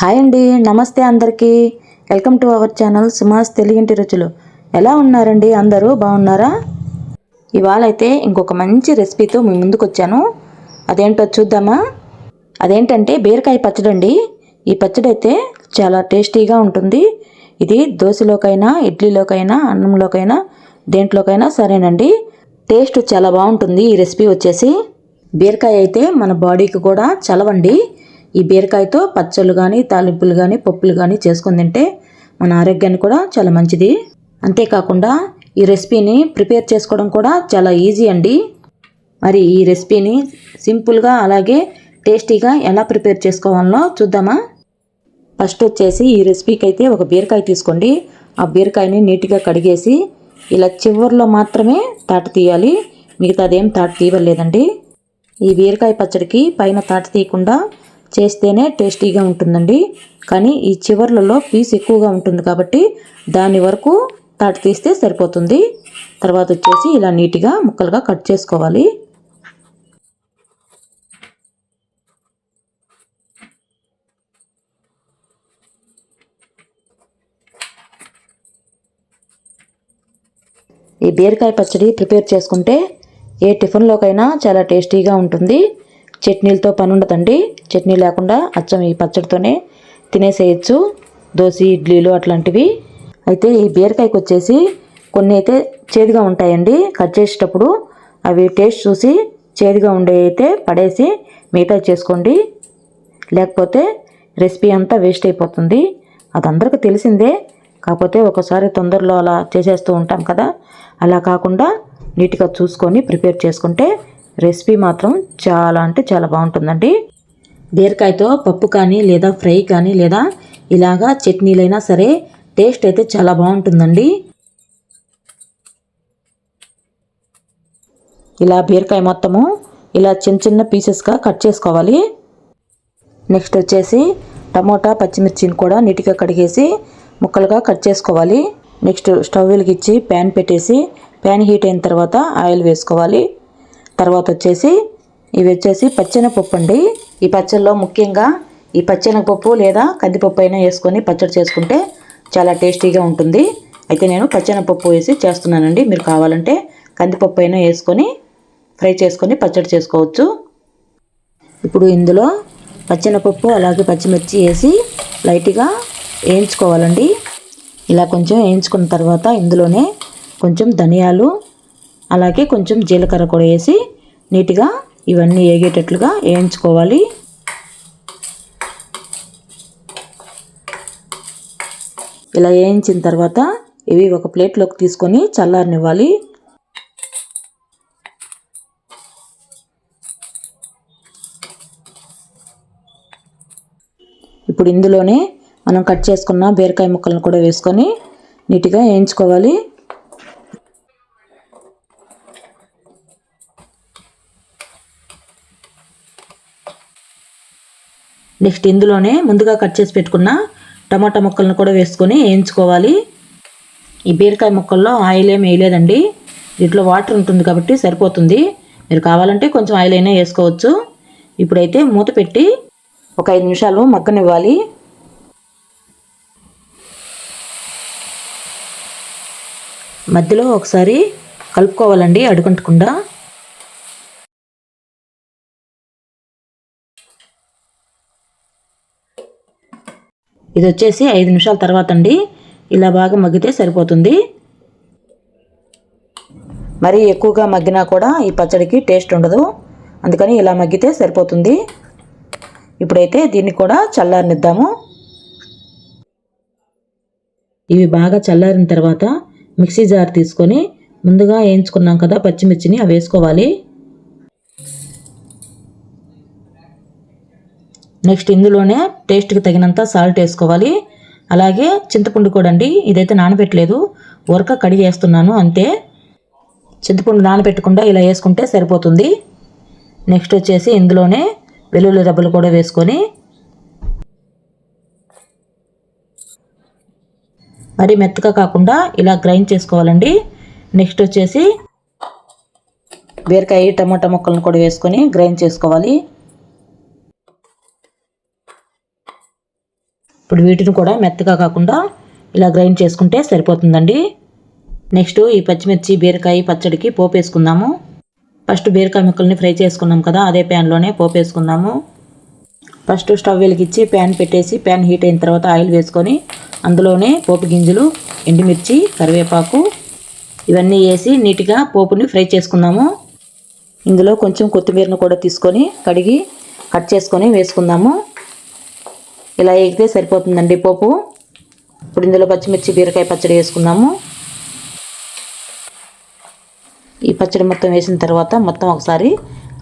Hi అండి నమస్తే అందరికీ. Welcome to our channel Sumas తెలుగింటి రుచులు. ఎలా ఉన్నారండి? అందరూ బాగున్నారా? ఇవాళ అయితే ఇంకొక మంచి రెసిపీతో మీ ముందుకు వచ్చాను అదేంటో చూద్దామా? అదేంటంటే బీరకాయ పచ్చడి అండి ఈ పచ్చడి అయితే చాలా టేస్టీగా ఉంటుంది. ఇది దోశలోకైనా ఇడ్లీలోకైనా అన్నంలోకైనా దేంట్లోకైనా సరేనండి. టేస్ట్ చాలా బాగుంటుంది ఈ రెసిపీ వచ్చేసి. బీరకాయ అయితే మన బాడీకి కూడా చలవండి. ఈ బీరకాయతో పచ్చళ్ళు కానీ తాలింపులు కానీ పప్పులు కానీ చేసుకొని తింటే మన ఆరోగ్యానికి కూడా చాలా మంచిది. అంతేకాకుండా ఈ రెసిపీని ప్రిపేర్ చేసుకోవడం కూడా చాలా ఈజీ అండి. మరి ఈ రెసిపీని సింపుల్గా అలాగే టేస్టీగా ఎలా ప్రిపేర్ చేసుకోవాలో చూద్దామా? ఫస్ట్ వచ్చేసి ఈ రెసిపీకి అయితే ఒక బీరకాయ తీసుకోండి. ఆ బీరకాయని నీట్గా కడిగేసి ఇలా చివరిలో మాత్రమే తాట తీయాలి. మిగతాదేం తాట తీయలేదండి ఈ బీరకాయ పచ్చడికి పైన తాట తీయకుండా చేస్తేనే టేస్టీగా ఉంటుందండి. కానీ ఈ చివర్లలో పీస్ ఎక్కువగా ఉంటుంది కాబట్టి దాని వరకు తాటి తీస్తే సరిపోతుంది. తర్వాత వచ్చేసి ఇలా నీట్గా ముక్కలుగా కట్ చేసుకోవాలి. ఈ బీరకాయ పచ్చడి ప్రిపేర్ చేసుకుంటే ఏ టిఫిన్లోకైనా చాలా టేస్టీగా ఉంటుంది. చట్నీలతో పని ఉండదండి చట్నీ లేకుండా అచ్చం ఈ పచ్చడితోనే తినేసేయచ్చు. దోశ ఇడ్లీలు అట్లాంటివి. అయితే ఈ బీరకాయకి వచ్చేసి కొన్ని అయితే చేదుగా ఉంటాయండి. కట్ చేసేటప్పుడు అవి టేస్ట్ చూసి చేదుగా ఉండే అయితే పడేసి మిగతా చేసుకోండి. లేకపోతే రెసిపీ అంతా వేస్ట్ అయిపోతుంది. అది అందరికీ తెలిసిందే. కాకపోతే ఒకసారి తొందరలో అలా చేసేస్తూ ఉంటాం కదా. అలా కాకుండా నీట్గా చూసుకొని ప్రిపేర్ చేసుకుంటే రెసిపీ మాత్రం చాలా అంటే చాలా బాగుంటుందండి. బీరకాయతో పప్పు కానీ లేదా ఫ్రై కానీ లేదా ఇలాగా చట్నీలైనా సరే టేస్ట్ అయితే చాలా బాగుంటుందండి. ఇలా బీరకాయ మొత్తము ఇలా చిన్న చిన్న పీసెస్గా కట్ చేసుకోవాలి. నెక్స్ట్ వచ్చేసి టమోటా పచ్చిమిర్చిని కూడా నీట్గా కడిగేసి ముక్కలుగా కట్ చేసుకోవాలి. నెక్స్ట్ స్టవ్ వెలిగించి ప్యాన్ పెట్టేసి ప్యాన్ హీట్ అయిన తర్వాత ఆయిల్ వేసుకోవాలి. తర్వాత వచ్చేసి ఇవి వచ్చేసి పచ్చెనపప్పు అండి. ఈ పచ్చళ్ళలో ముఖ్యంగా ఈ పచ్చెనపప్పు లేదా కందిపప్పు అయినా వేసుకొని పచ్చడి చేసుకుంటే చాలా టేస్టీగా ఉంటుంది. అయితే నేను పచ్చెనపప్పు వేసి చేస్తున్నానండి. మీరు కావాలంటే కందిపప్పు అయినా వేసుకొని ఫ్రై చేసుకొని పచ్చడి చేసుకోవచ్చు. ఇప్పుడు ఇందులో పచ్చెనపప్పు అలాగే పచ్చిమిర్చి వేసి లైట్గా వేయించుకోవాలండి. ఇలా కొంచెం వేయించుకున్న తర్వాత ఇందులోనే కొంచెం ధనియాలు అలాగే కొంచెం జీలకర్ర కూడా వేసి నీట్గా ఇవన్నీ వేగేటట్లుగా వేయించుకోవాలి. ఇలా వేయించిన తర్వాత ఇవి ఒక ప్లేట్లోకి తీసుకొని చల్లారనివ్వాలి. ఇప్పుడు ఇందులోనే మనం కట్ చేసుకున్న బీరకాయ ముక్కలను కూడా వేసుకొని నీట్గా వేయించుకోవాలి. నెక్స్ట్ ఇందులోనే ముందుగా కట్ చేసి పెట్టుకున్న టమాటా ముక్కలను కూడా వేసుకొని వేయించుకోవాలి. ఈ బీరకాయ ముక్కల్లో ఆయిల్ ఏమి వేయలేదండి. దీంట్లో వాటర్ ఉంటుంది కాబట్టి సరిపోతుంది. మీరు కావాలంటే కొంచెం ఆయిల్ అయినా వేసుకోవచ్చు. ఇప్పుడైతే మూత పెట్టి ఒక ఐదు నిమిషాలు మగ్గనివ్వాలి. మధ్యలో ఒకసారి కలుపుకోవాలండి అడుగంటకుండా. ఇది వచ్చేసి ఐదు నిమిషాల తర్వాత అండి ఇలా బాగా మగ్గితే సరిపోతుంది. మరీ ఎక్కువగా మగ్గినా కూడా ఈ పచ్చడికి టేస్ట్ ఉండదు. అందుకని ఇలా మగ్గితే సరిపోతుంది. ఇప్పుడైతే దీన్ని కూడా చల్లారనిద్దాము. ఇవి బాగా చల్లారిన తర్వాత మిక్సీ జార్ తీసుకొని ముందుగా వేయించుకున్నాం కదా పచ్చిమిర్చిని అవి వేసుకోవాలి. నెక్స్ట్ ఇందులోనే టేస్ట్కి తగినంత సాల్ట్ వేసుకోవాలి. అలాగే చింతపండు కూడా అండి ఇదైతే నానబెట్టలేదు ఉరక కడిగి వేస్తున్నాను అంతే. చింతపండు నానబెట్టకుండా ఇలా వేసుకుంటే సరిపోతుంది. నెక్స్ట్ వచ్చేసి ఇందులోనే వెల్లుల్లి రబ్బలు కూడా వేసుకొని. మరి మెత్తగా కాకుండా ఇలా గ్రైండ్ చేసుకోవాలండి. నెక్స్ట్ వచ్చేసి బీరకాయ టమాటా ముక్కలను కూడా వేసుకొని గ్రైండ్ చేసుకోవాలి. ఇప్పుడు వీటిని కూడా మెత్తగా కాకుండా ఇలా గ్రైండ్ చేసుకుంటే సరిపోతుందండి. నెక్స్ట్ ఈ పచ్చిమిర్చి బీరకాయ పచ్చడికి పోపు వేసుకుందాము. ఫస్ట్ బీరకాయ ముక్కల్ని ఫ్రై చేసుకున్నాం కదా అదే ప్యాన్లోనే పోపు వేసుకుందాము. ఫస్ట్ స్టవ్ వెలిగించి ప్యాన్ పెట్టేసి ప్యాన్ హీట్ అయిన తర్వాత ఆయిల్ వేసుకొని అందులోనే పోపు గింజలు ఎండుమిర్చి కరివేపాకు ఇవన్నీ వేసి నీట్గా పోపుని ఫ్రై చేసుకుందాము. ఇందులో కొంచెం కొత్తిమీరను కూడా తీసుకొని కడిగి కట్ చేసుకొని వేసుకుందాము. ఇలా వేగితే సరిపోతుందండి పోపు. ఇప్పుడు ఇందులో పచ్చిమిర్చి బీరకాయ పచ్చడి వేసుకుందాము. ఈ పచ్చడి మొత్తం వేసిన తర్వాత మొత్తం ఒకసారి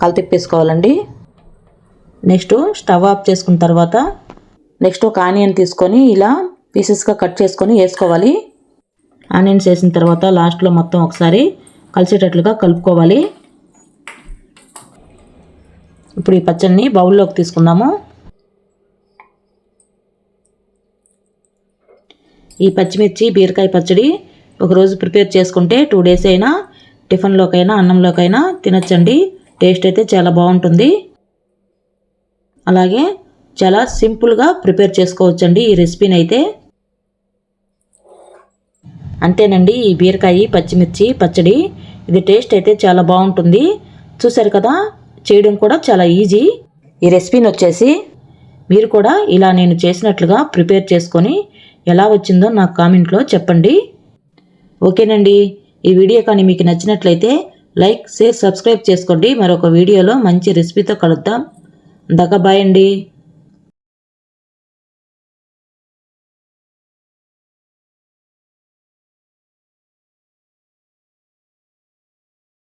కలతిప్పేసుకోవాలండి నెక్స్ట్ స్టవ్ ఆఫ్ చేసుకున్న తర్వాత నెక్స్ట్ ఒక ఆనియన్ తీసుకొని ఇలా పీసెస్గా కట్ చేసుకొని వేసుకోవాలి. ఆనియన్స్ వేసిన తర్వాత లాస్ట్లో మొత్తం ఒకసారి కలిసేటట్లుగా కలుపుకోవాలి. ఇప్పుడు ఈ పచ్చడిని బౌల్లోకి తీసుకుందాము. ఈ పచ్చిమిర్చి బీరకాయ పచ్చడి ఒకరోజు ప్రిపేర్ చేసుకుంటే టూ డేస్ అయినా టిఫిన్లోకైనా అన్నంలోకైనా తినచ్చండి. టేస్ట్ అయితే చాలా బాగుంటుంది. అలాగే చాలా సింపుల్గా ప్రిపేర్ చేసుకోవచ్చండి ఈ రెసిపీని అయితే అంతేనండి ఈ బీరకాయ పచ్చిమిర్చి పచ్చడి ఇది టేస్ట్ అయితే చాలా బాగుంటుంది. చూసారు కదా చేయడం కూడా చాలా ఈజీ. ఈ రెసిపీని వచ్చేసి మీరు కూడా ఇలా నేను చేసినట్లుగా ప్రిపేర్ చేసుకొని ఎలా వచ్చిందో నాకు కామెంట్లో చెప్పండి. ఓకేనండి. ఈ వీడియో కానీ మీకు నచ్చినట్లయితే లైక్ షేర్ సబ్స్క్రైబ్ చేసుకోండి. మరొక వీడియోలో మంచి రెసిపీతో కలుద్దాం. అందాక బాయ్ అండి.